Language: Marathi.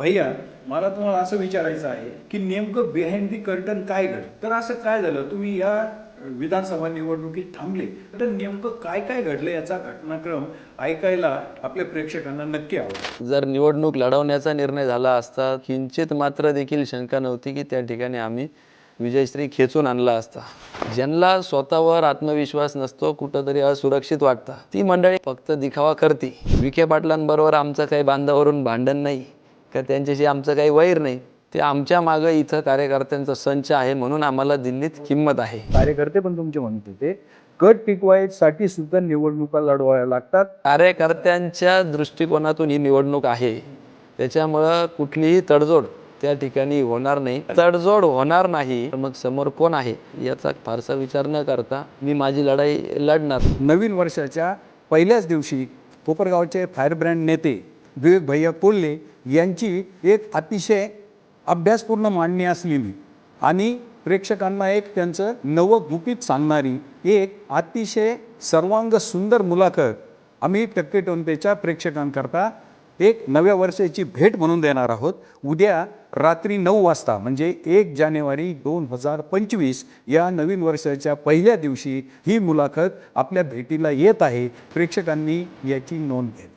भैया मला तुम्हाला असं विचारायचं आहे की नेमकं बिहाइंड दी कर्टन काय घडलं? तर असं काय झालं? तुम्ही या विधानसभा निवडणुकीत थांबले. तर नेमकं काय काय घडलं याचा घटनाक्रम ऐकायला आपल्या प्रेक्षकांना नक्की आवडेल. जर निवडणूक लढवण्याचा निर्णय झाला असता किंचित मात्र देखील शंका नव्हती की त्या ठिकाणी आम्ही विजयश्री खेचून आणला असता. ज्यांना स्वतःवर आत्मविश्वास नसतो कुठंतरी असुरक्षित वाटतं ती मंडळी फक्त दिखावा करते. विखे पाटलांबरोबर आमचं काही बांधावरून भांडण नाही. का त्यांच्याशी आमचं काही वैर नाही ते आमच्या मागं इथं कार्यकर्त्यांचा संच आहे म्हणून आम्हाला दिल्लीत किंमत आहे. कार्यकर्ते पण तुमचे म्हणत होते कट टिकवायसाठी सुद्धा निवडणुका लढवाव्या लागतात. कार्यकर्त्यांच्या दृष्टिकोनातून ही निवडणूक आहे. त्याच्यामुळं कुठलीही तडजोड त्या ठिकाणी होणार नाही. तडजोड होणार नाही मग समोर कोण आहे याचा फारसा विचार न करता मी माझी लढाई लढणार. नवीन वर्षाच्या पहिल्याच दिवशी कोपरगावचे फायर ब्रँड नेते विवेकभैया कोल्हे यांची एक अतिशय अभ्यासपूर्ण मांडणी असलेली आणि प्रेक्षकांना एक त्यांचं नवं गुपित सांगणारी एक अतिशय सर्वांग सुंदर मुलाखत आम्ही टक्केटोनतेच्या प्रेक्षकांकरता एक नव्या वर्षाची भेट म्हणून देणार आहोत. उद्या रात्री नऊ वाजता म्हणजे एक जानेवारी दोन हजार पंचवीस या नवीन वर्षाच्या पहिल्या दिवशी ही मुलाखत आपल्या भेटीला येत आहे. प्रेक्षकांनी याची नोंद घ्यावी.